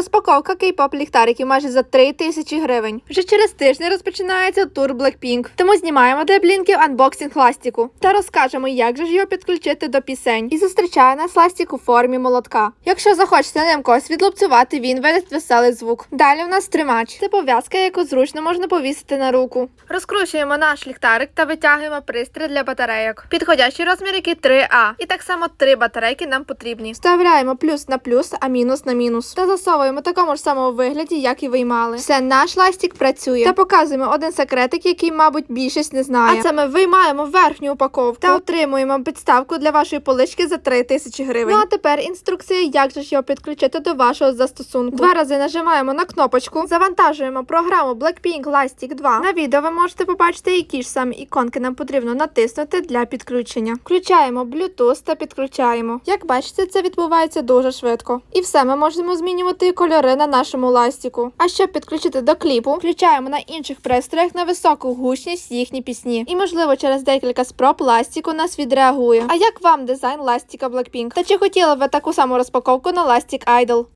Розпаковка кей-поп ліхтариків майже за 3 тисячі гривень. Вже через тиждень розпочинається тур Blackpink. Тому знімаємо для блінків анбоксинг ластіку та розкажемо, як же ж його підключити до пісень. І зустрічає нас ластік у формі молотка. Якщо захочете ним когось відлупцювати, він видасть веселий звук. Далі у нас тримач. Це пов'язка, яку зручно можна повісити на руку. Розкручуємо наш ліхтарик та витягуємо пристрій для батарейок. Підходящий розмір, який 3А. І так само три батарейки нам потрібні. Вставляємо плюс на плюс, а мінус на мінус. Та засовуємо в такому ж самому вигляді, як і виймали. Все, наш ластик працює. Та показуємо один секретик, який, мабуть, більшість не знає. А це ми виймаємо верхню упаковку та отримуємо підставку для вашої полички за 3 тисячі гривень. Ну а тепер інструкція, як же ж його підключити до вашого застосунку. Два рази нажимаємо на кнопочку, завантажуємо програму Blackpink Lastic 2. На відео ви можете побачити, які ж саме іконки нам потрібно натиснути для підключення. Включаємо Bluetooth та підключаємо. Як бачите, це відбувається дуже швидко. І все, ми можемо змінювати кольори на нашому ластіку. А щоб підключити до кліпу, включаємо на інших пристроях на високу гучність їхні пісні. І можливо через декілька спроб ластіку нас відреагує. А як вам дизайн ластіка Blackpink? Та чи хотіли ви таку саму розпаковку на Lastic Idol?